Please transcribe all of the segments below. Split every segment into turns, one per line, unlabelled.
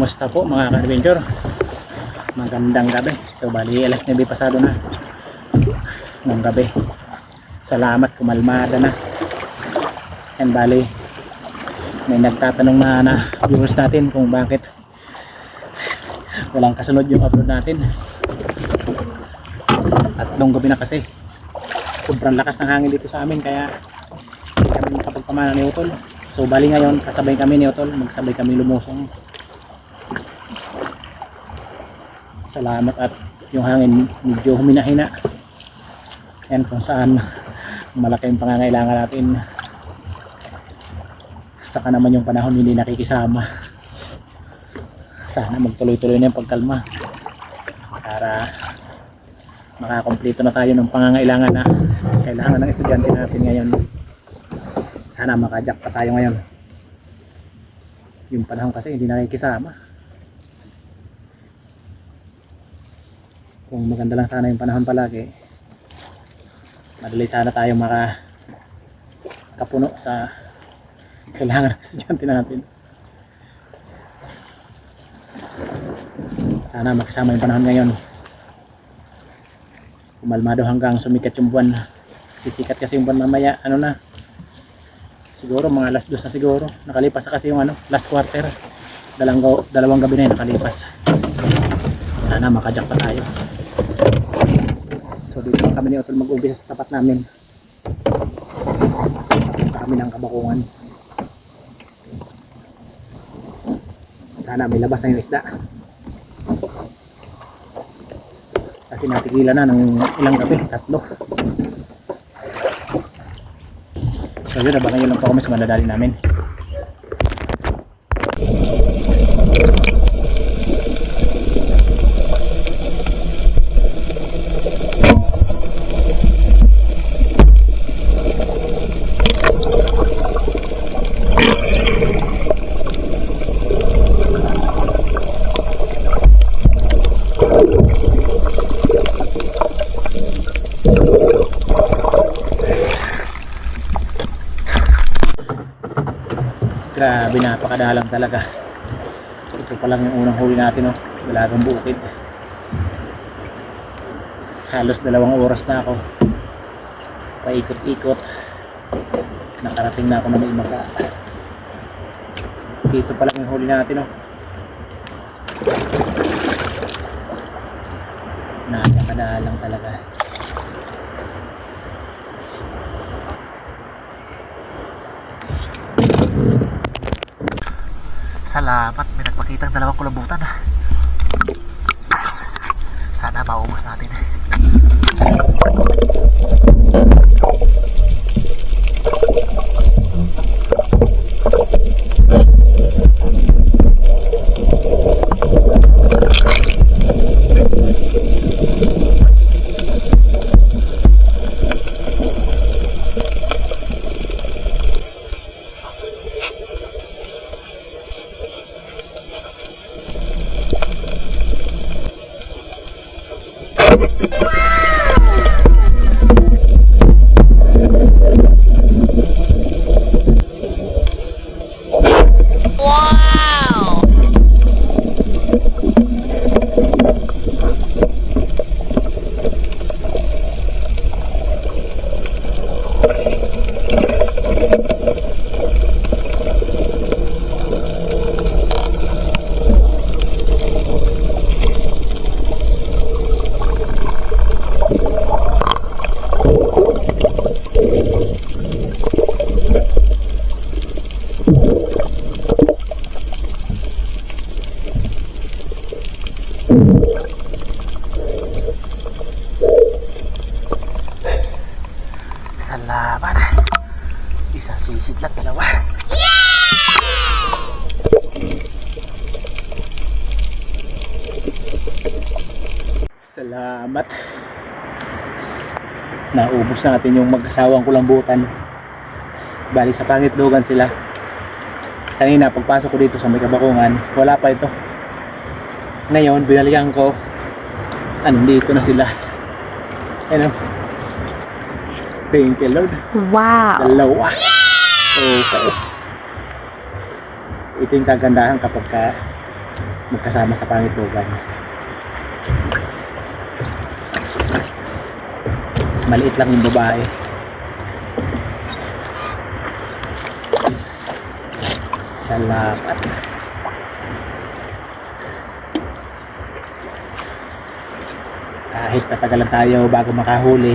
Kumusta po mga ka-adventure? Magandang gabi. So bali alas 9 pasado na ng gabi. Salamat kumalmada na. And bali may nagtatanong na na viewers natin kung bakit walang kasunod yung upload natin. At nung gabi na kasi sobrang lakas ng hangin dito sa amin kaya hindi kami makapagpamana ni Utol. So bali ngayon kasabay kami ni Utol, magsabay kami lumusong. Salamat at yung hangin medyo humina-hina. Yan kung saan malaki yung pangangailangan natin. Saka naman yung panahon hindi nakikisama. Sana magtuloy-tuloy na yung pagkalma para makakompleto na tayo ng pangangailangan na kailangan ng estudyante natin ngayon sana makajak pa tayo ngayon yung panahon kasi hindi nakikisama kung maganda lang sana yung panahon palagi madali sana tayo maka kapuno sa kailangan ng estudyante natin. Sana makisama yung panahon ngayon. Umalmado hanggang sumikat yung buwan. Sisikat kasi yung buwan mamaya ano na? Siguro mga last dos na siguro. Nakalipas na kasi yung ano last quarter. Dalawang, dalawang gabi na yun nakalipas. Sana makajak pa tayo so dito kami ni Otol mag-umpisa sa tapat namin. Kami ng kabakungan. Sana may labas na yung isda. Kasi natigilan na ng ilang gabi tatlo. So yun, abangan nyo lang po kami sa mandadali namin. Grabe, napakadalang talaga. Ito pa lang yung unang huli natin, oh. Dalagang bukid. Halos dalawang oras na ako. Paikot-ikot. Nakarating na ako ng imaga. Dito pa lang yung huli natin, oh. Napakadalang talaga. Salamat, may nagpakitang dalawang kulabutan. Sana maubos natin. Wow! Naubos natin yung mag-asawang kulambutan. Bali sa pangitlugan sila. Kanina pagpasok ko dito sa may kabakungan, wala pa ito. Ngayon, binalikan ko, andito na sila. Ano? Thank you, Lord.
Wow.
Dalawa. Okay. Ito yung kagandahan kapag ka magkasama sa pangitlugan. Maliit lang yung babae. Salamat. Kahit natagalan tayo bago makahuli.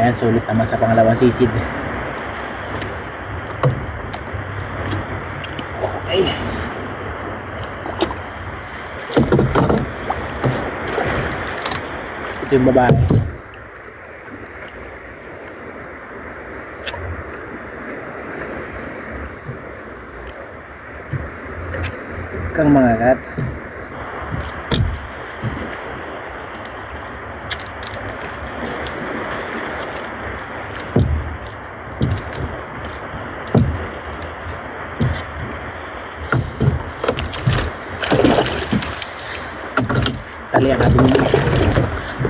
Ayan, sulit naman sa pangalawang sisid. Okay. Ito yung babae. Kang mga kat. Talian natin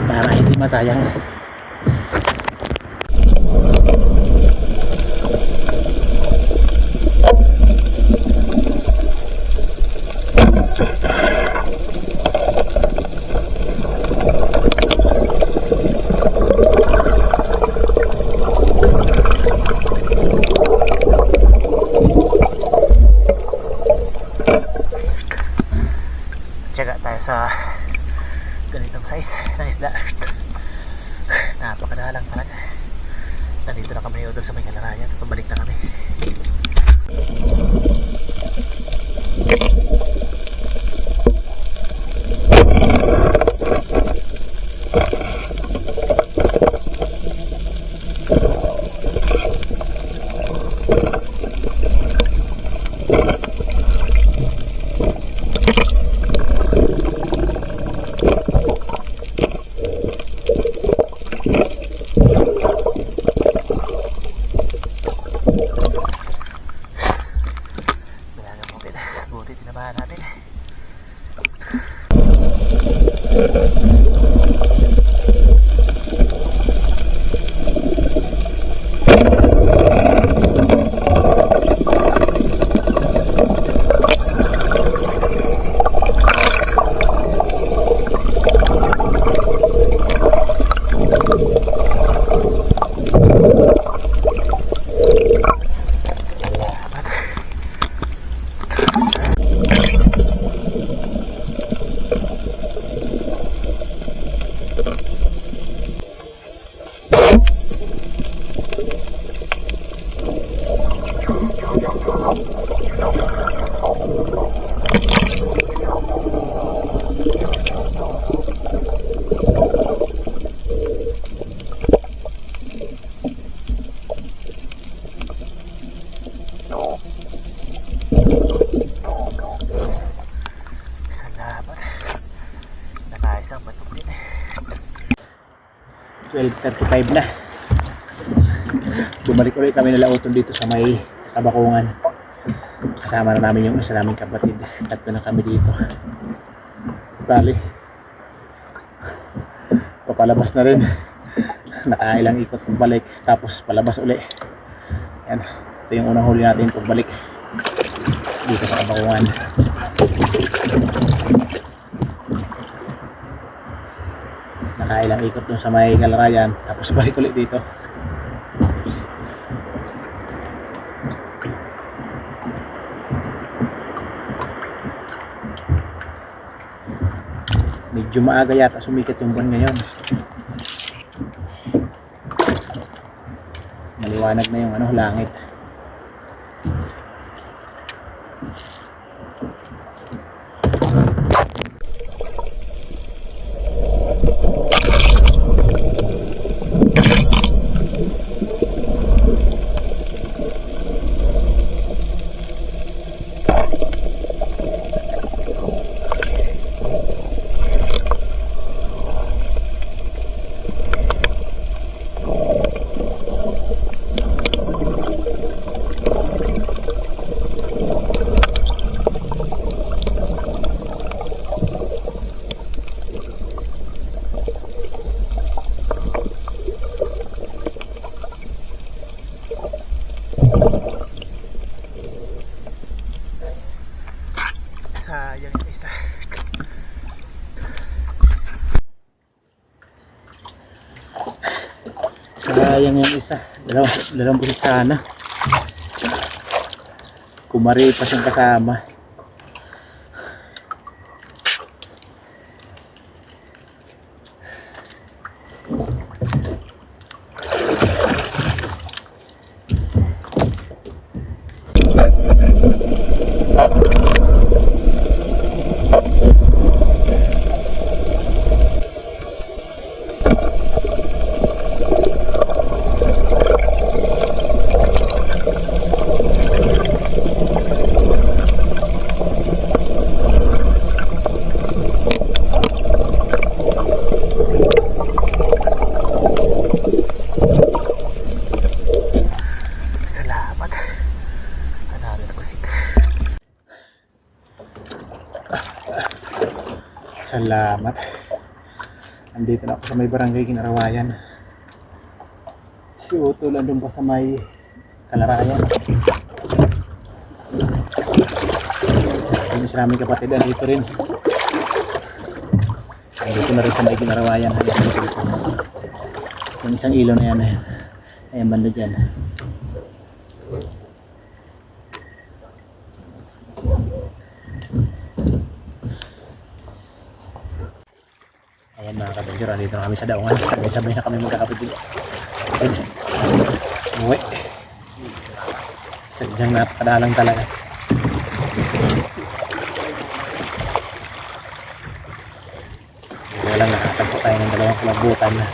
para hindi masayang. Tiyaga tayo sa ganitong size ng isda. Napakadalang talaga. Nandito na kami doon sa may kalarayan. Pabalik na kami. Yeah. 12.35 na. Bumalik ulit kami nila utol dito sa may kabakungan. Kasama na namin yung isa naming kapatid. Tatlo na kami dito. Bali. Papalabas na rin. Nakailang ikot pagbalik. Tapos palabas uli. Yan. Ito yung unang huli natin pagbalik. Dito sa kabakungan. Nakailang ikot dun sa may galarayan tapos balik ulit dito. Medyo maaga yata sumikat yung buwan ngayon. Maliwanag na yung ano langit isa. Dalawang, dalawang pusit sana. Kumari pa siyang kasama. Salamat. Andito na ako sa may barangay Kinarawayan. Si Utol andun pa sa may Kalarayan. Yung isa naming kapatid andito rin. Andito na rin sa may Kinarawayan. Yung isang ilaw na yan. Ayan, ayan banda dyan. Ayan mga kabinjur, andito na kami sa daungan. Sabay-sabay na kami magkakapitid. Uwi. Sadyang napakadalang talaga. Wala lang nakatagpo tayo ng dalawang kulabutan na.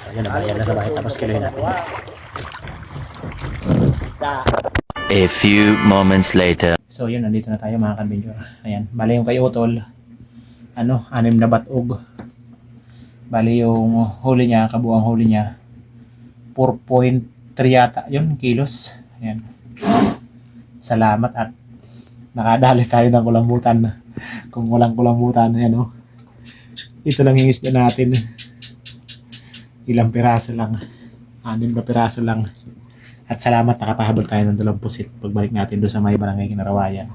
So yun, nabayan na sa bahay tapos kiloy natin.
A few moments later.
So yun, nandito na tayo mga kabinjor. Ayan, bali yung kay Utol, ano, anim na batog. Bali yung huli niya, kabuang huli niya, 4.3 yata yun, kilos. Ayan. Salamat at nakadali tayo ng kulambutan. Kung walang kulambutan, ayan o. Ito lang yung isda natin. Ilang piraso lang. Anim na piraso lang. At salamat nakapahabol tayo ng dalawang pusit pagbalik natin doon sa may barangay Kinarawayan.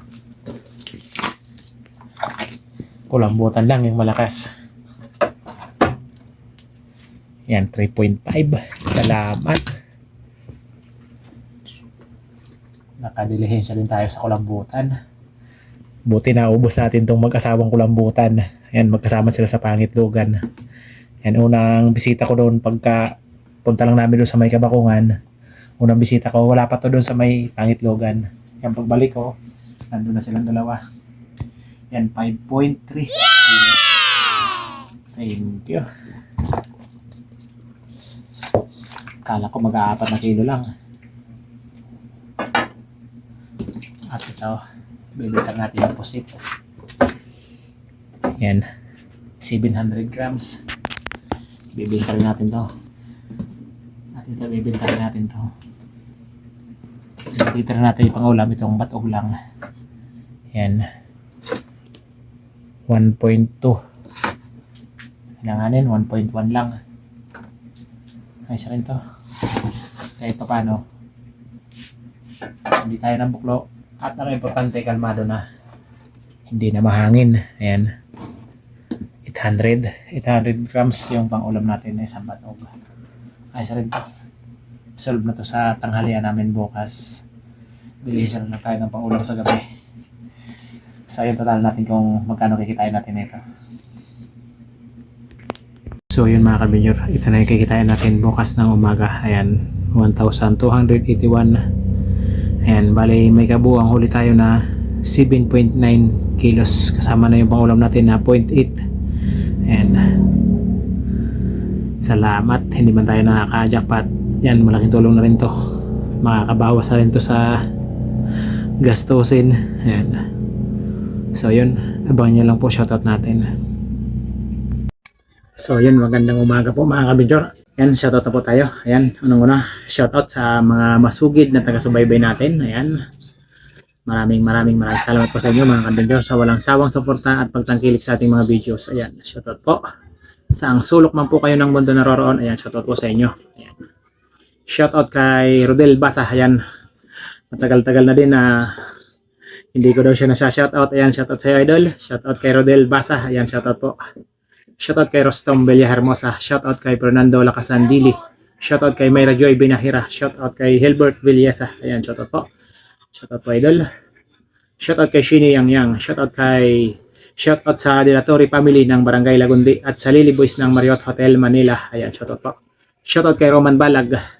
Kulambutan lang yung malakas. Yan, 3.5. Salamat. Nakadilihensya din tayo sa kulambutan. Buti na ubos natin tong mag-asawang kulambutan. Yan, magkasama sila sa Pangitlugan. Yan, unang bisita ko doon pagka punta lang namin doon sa may kabakungan unang bisita ko, wala pa to doon sa may Pangitlogan. Yan pagbalik ko, nandun na silang dalawa. Yan, 5.3. Thank you. Kala ko mag-aapat na kilo lang. At ito, bibitang natin yung pusit. Yan, 700 grams. Bibinta rin natin to. At ito, bibinta rin natin to. Titira natin yung pangulam itong batog lang. Yan. 1.2. Kailanganin, 1.1 lang. Ayos rin to. Kahit pa paano. Hindi tayo ng buklo. At ang importante, kalmado na. Hindi na mahangin. Ayan. 800. 800 grams yung pangulam natin na isang batog. Ayos rin to solve na to sa tanghalian namin bukas. Bilisan na tayo ng pangulam sa gabi. So, yun total natin kung magkano kikitain natin nito. So, yun mga kabinyor. Ito na yung kikitain natin bukas ng umaga. Ayan, 1,281. Ayan, bali may kabuang huli tayo na 7.9 kilos. Kasama na yung pangulam natin na 0.8. Ayan. Salamat. Hindi man tayo nakaka-jackpot. Yan, malaking tulong na rin to. Makakabawas na rin to sa gastusin. Ayan. So, yun. Abangan nyo lang po shoutout natin. So, yun. Magandang umaga po mga kabidyor. Ayan, shoutout na po tayo. Ayan, unang una, shoutout sa mga masugid na taga-subaybay natin. Ayan. Maraming maraming maraming salamat po sa inyo mga kabidyor sa walang sawang suporta at pagtangkilik sa ating mga videos. Ayan, shoutout po. Sa ang sulok man po kayo ng mundo naroroon, ayan, shoutout po sa inyo. Ayan. Shoutout kay Rodel Basa. Ayan. Matagal-tagal na din na Hindi ko daw siya nasa-shoutout. Ayan, shoutout sa'yo, idol. Shoutout kay Rodel Basa. Ayan, shoutout po. Shoutout kay Rostom Bella Hermosa. Shoutout kay Fernando Lacasandili. Shoutout kay Mayra Joy Binahira. Shoutout kay Hilbert Villesa. Ayan, shoutout po. Shoutout po, idol. Shoutout kay Shini Yang Yang. Shoutout kay Shoutout sa Dilatori family ng Barangay Lagundi at sa Lily Boys ng Marriott Hotel Manila. Ayan, shoutout po. Shoutout kay Roman Balag.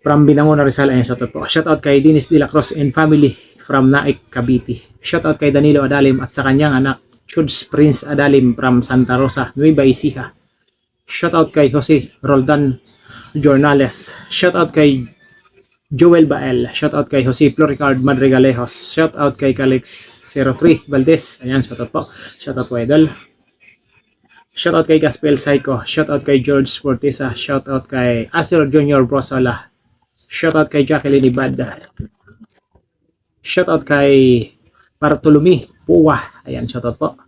From Binangon Rizal, ayan, shoutout po. Shoutout kay Dennis De La Cruz and family from Naik, Cavite. Shoutout kay Danilo Adalim at sa kanyang anak, Chuds Prince Adalim from Santa Rosa, Nueva Ecija. Shoutout kay Jose Roldan Jornales. Shoutout kay Joel Bael. Shoutout kay Jose Floricard Madrigalejos. Shoutout kay Calix 03 Valdez. Ayan, shoutout po. Shoutout po, Idol. Shoutout kay Gaspel Psycho. Shoutout kay George Fortisa. Shoutout kay Asir Junior Brosola. Shoutout kay Jacqueline Ibad. Shoutout kay Bartolome Puwa. Ayan, shoutout po.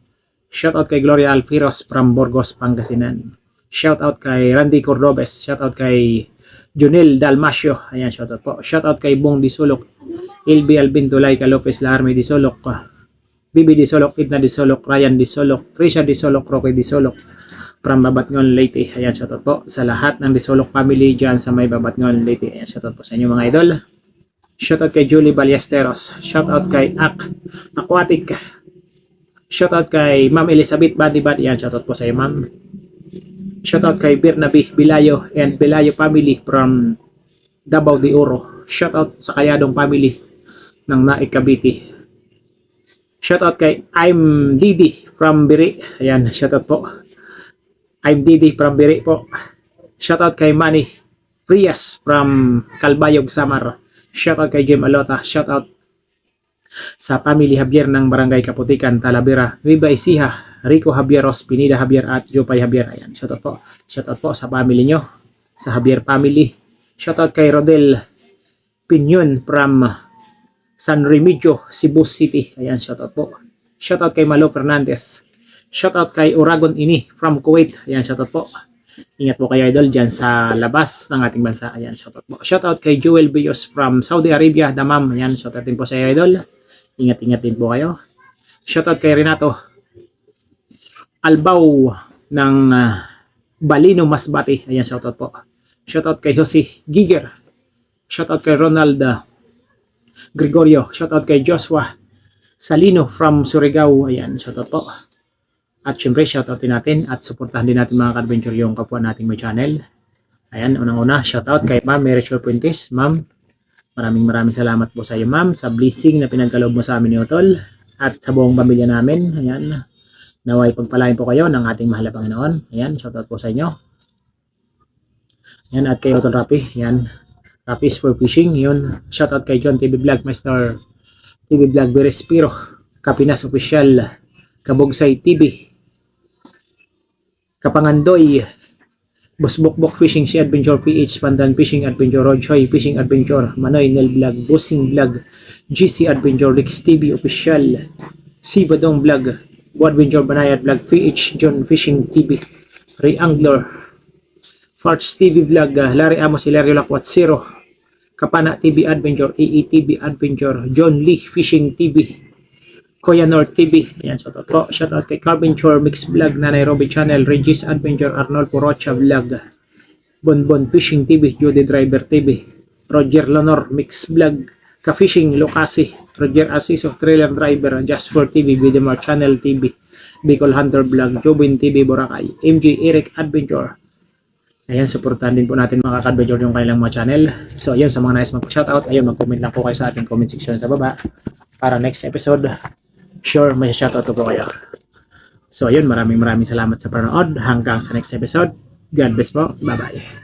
Shoutout kay Gloria Alfiros from Burgos, Pangasinan. Shoutout kay Randy Cordobes. Shoutout kay Junel Dalmasio. Ayan, shoutout po. Shoutout kay Bong Disulok. Ilby Albin Tulayca Lopez Larme Disolok. Bibi Disolok, Idna Disolok, Ryan Disolok, Trisha Disolok, Roque Disolok from Babatngon, Leyte. Ayan, shoutout po sa lahat ng Disolok family dyan sa may Babatngon, Leyte. Ayan, shoutout po sa inyo mga idol. Shoutout kay Julie Ballesteros. Shoutout kay Ak Aquatic. Shoutout kay Ma'am Elizabeth Badibad. Ayan, shoutout po sa iyo, ma'am. Shoutout kay Bernabe Bilayo and Bilayo family from Davao de Oro. Shoutout sa Kayadong family ng Naik Cavite. Shoutout kay I'm Didi from Biri. Ayan, shoutout po. I'm Didi from Biri po. Shoutout kay Manny Frias from Calbayog, Samar. Shoutout kay Jim Alota. Shoutout sa family Javier ng Barangay Kaputikan, Talavera, Nueva Ecija, Rico Javieros, Pinida Javier at Jopay Javier. Ayan, shoutout po. Shoutout po sa family nyo, sa Javier family. Shoutout kay Rodel Pinyon from San Remigio, Cebu City. Ayan, shoutout po. Shoutout kay Malo Fernandez. Shoutout kay Uragon Ini from Kuwait. Ayan, shoutout po. Ingat po kayo idol dyan sa labas ng ating bansa. Ayan, shoutout po. Shoutout kay Joel Bios from Saudi Arabia, Damam. Ayan, shoutout din po sa iyo idol. Ingat-ingat din po kayo. Shoutout kay Renato Albaw ng ah, Balino Masbati. Ayan, shoutout po. Shoutout kay Jose Giger. Shoutout kay Ronald ah, Gregorio. Shoutout kay Joshua Salino from Surigao. Ayan, shoutout po. At syempre, shoutout din natin at supportahan din natin mga ka-adventure yung kapwa nating may channel. Ayan, unang-una, shoutout kay Ma'am Merichel Puentes. Ma'am, maraming maraming salamat po sa iyo, Ma'am, sa blessing na pinagkaloob mo sa amin ni Otol at sa buong pamilya namin. Ayan, naway pagpalain po kayo ng ating mahal na Panginoon. Ayan, shoutout po sa inyo. Ayan, at kay Otol Rapi. Ayan, Rapis for Fishing. Yun, shoutout kay John TV Vlog, Master TV Vlog Berespiro, Kapinas Official, Kabugsay TV, Kapangandoy, Busbukbok Fishing Si Adventure PH, Pandan Fishing Adventure, Rodchoy Fishing Adventure, Manoy Nel Vlog, Bossing Vlog, GC Adventure, Rix TV Official, Si Badong Vlog, Bo Adventure Banayad Vlog, PH John Fishing TV, Ray Angler, Farts TV Vlog, uh, Larry Amos, Hilario Lakwat Zero, Kapana TV Adventure, EETV Adventure, John Lee Fishing TV, Kuya North TV. Ayan, shoutout po. Shoutout kay Carbon Chore Mix Vlog na Nairobi Channel, Regis Adventure, Arnold Porocha Vlog, Bonbon Fishing TV, Judy Driver TV, Roger Lonor Mix Vlog, Ka-Fishing Lucasi, Roger Asiso Trailer Driver, Jasper TV, Videmar Channel TV, Bicol Hunter Vlog, Jobin TV Boracay, MJ Eric Adventure. Ayan, supportan din po natin mga ka-adventure yung kanilang mga channel. So, ayun, sa mga nais mag-shoutout, ayun, mag-comment lang po kayo sa ating comment section sa baba para next episode sure may shoutout ko kayo. So ayun, maraming maraming salamat sa panonood. Hanggang sa next episode. God bless po. Bye-bye.